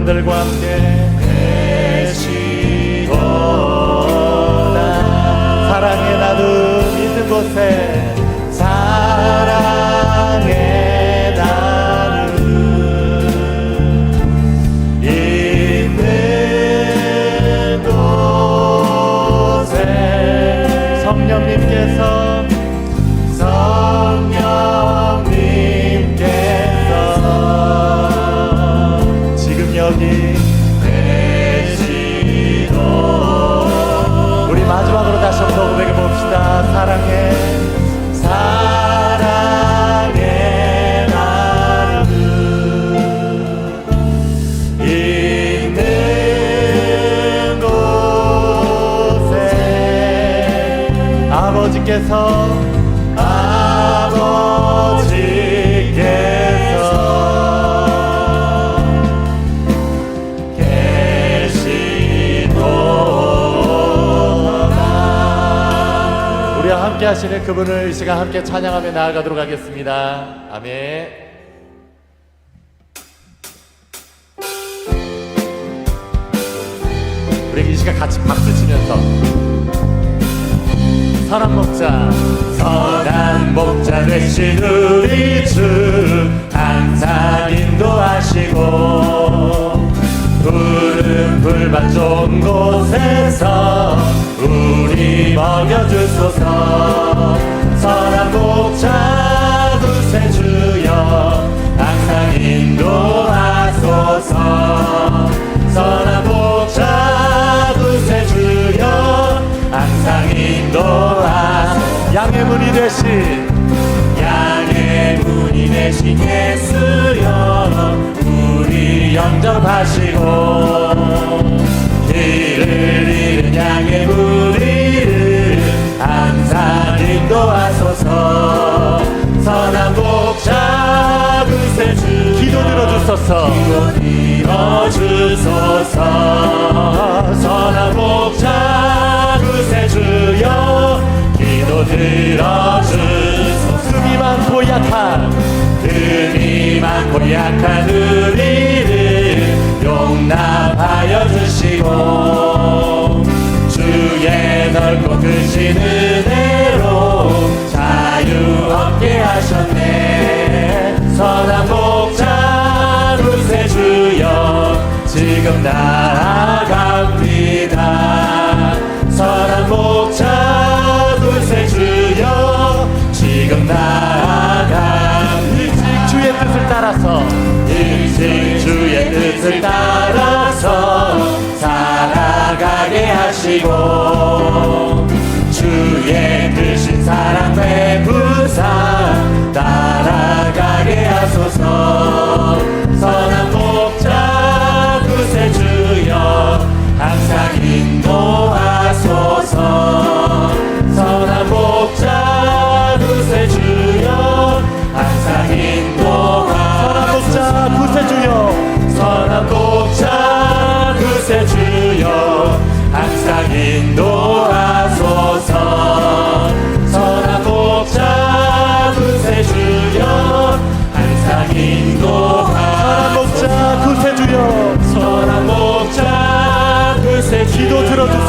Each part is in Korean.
여러분들과 함께 계시도다. 사랑의 나눔 있는 곳에 하시는 그분을 이 시간 함께 찬양하며 나아가도록 하겠습니다. 아멘. 우리 이 시간 같이 박수 치면서 선한 목자 선한 목자 되신 우리 주 항상 인도하시고 푸른 풀밭 좋은 곳에서 우리 먹여주소서 선한 목자 구세주여 항상 인도하소서 선한 목자 구세주여 항상 인도하소서 양의 문이 되신 양의 문이 되신 예수여 우리 영접하시고 주소서. 기도 들어주소서. 선한 목자 구세주여 기도 들어주소서. 흠이 많고 약한 흠이 많고 약한 우리를 용납하여 주시고 주의 넓고 크신 은혜로 지금 나아갑니다. 선한 목자 구세주여 지금 나아갑니다. 일찍 주의 뜻을 따라서. 일찍 주의 뜻을 따라서 살아가게 하시고 주의 크신 사랑 배부사 따라가게 하소서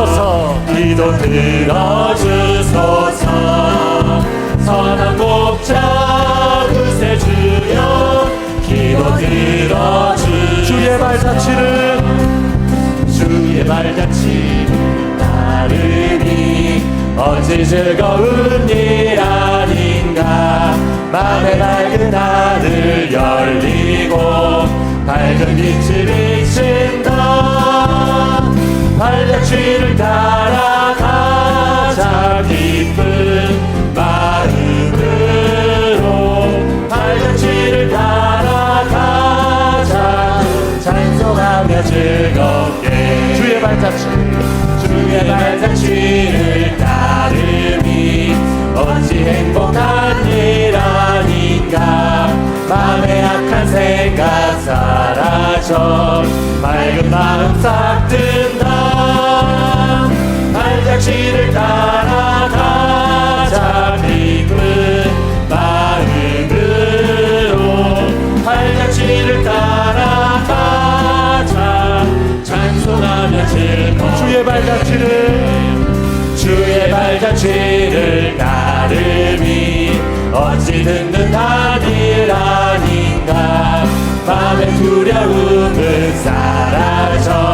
주소서 기도 들어주소서. 선한 목자 구세주여 기도 들어주 주의 발자취를 주의 발자취 따르니 어찌 즐거운 일 아닌가. 맘에 밝은 하늘 열리고 밝은 빛이 비친 행복한 일 아니까 밤에 악한 생각 사라져. 맑은 마음 싹 든다. 발자취를 따라 가자 기쁜 마음으로 발자취를 따라 가자 찬송하며 즐거 주의 발자취를. 주의 발자취를 따라 받음이 어찌 듣는 하늘 아닌가? 밤의 두려움은 사라져.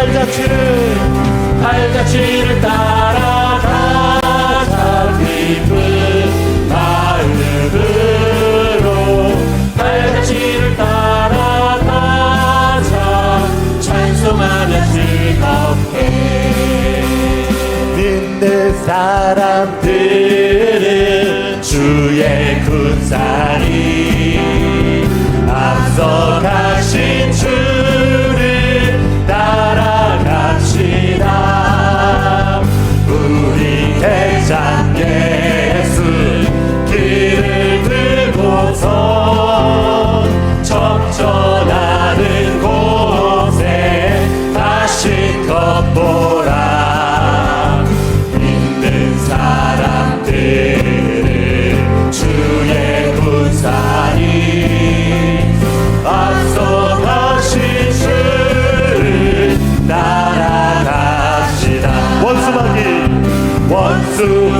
발자취를 발자취를 따라가 자 깊은 마음으로. 발자취를 따라가자 찬송하며 즐겁게. 믿는 사람들은 주의 군사 through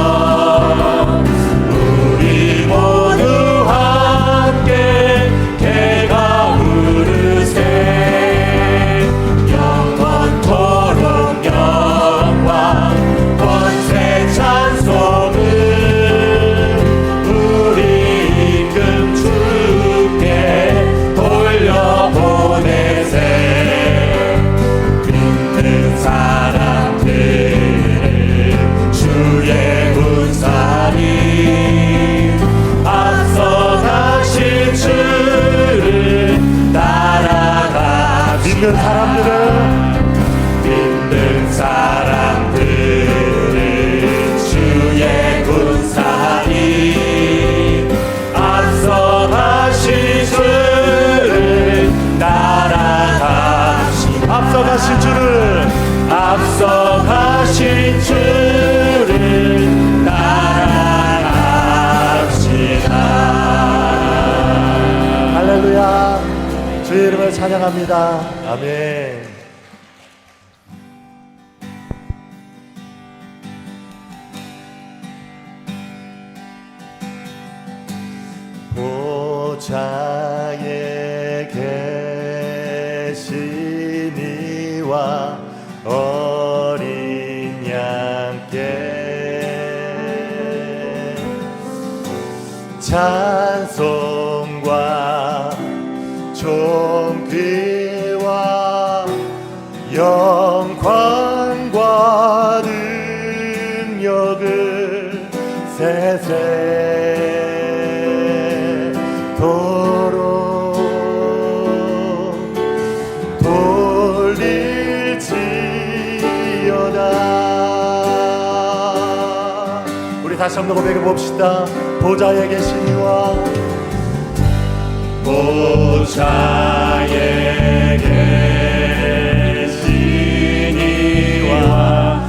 찬양합니다. 아멘. 보자. 세세도록 돌릴지어다. 우리 다시 한번 고백해 봅시다. 보좌에 계신 이와 보좌에 계신 이와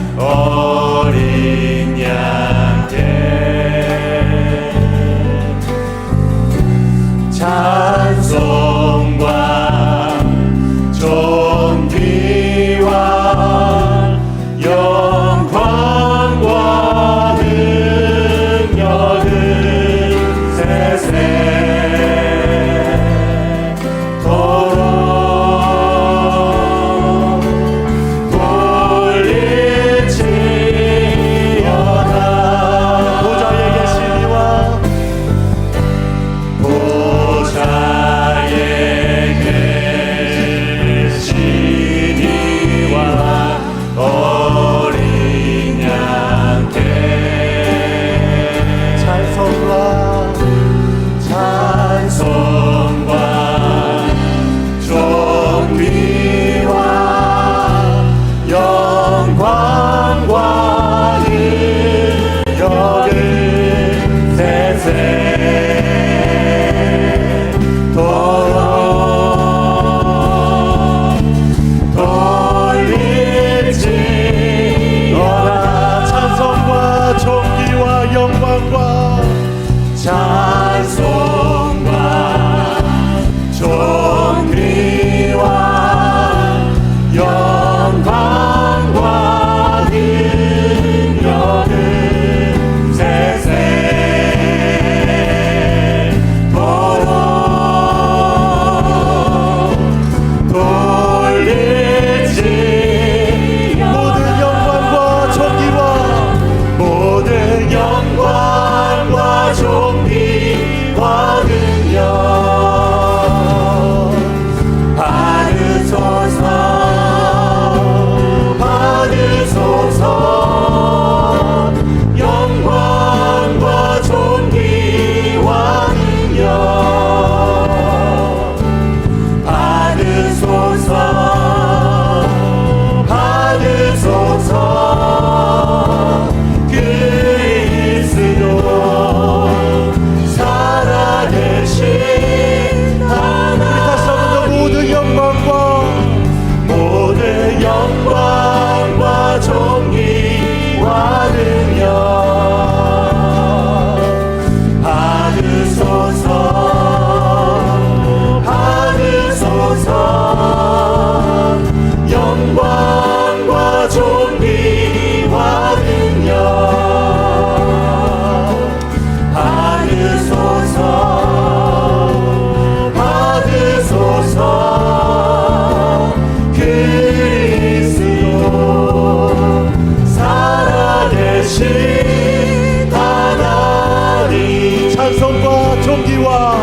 찬송과 존귀와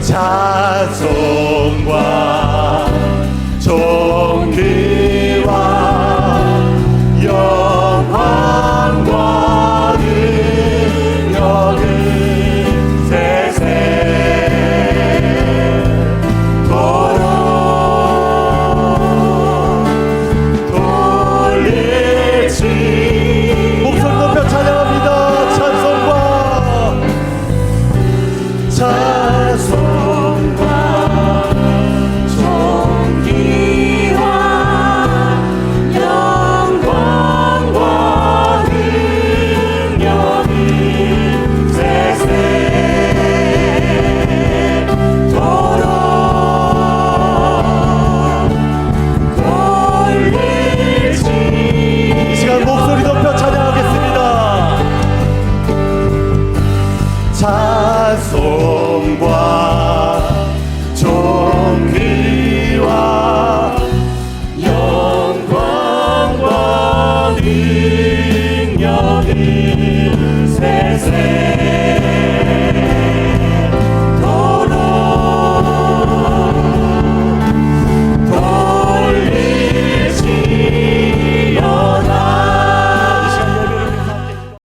자. Sống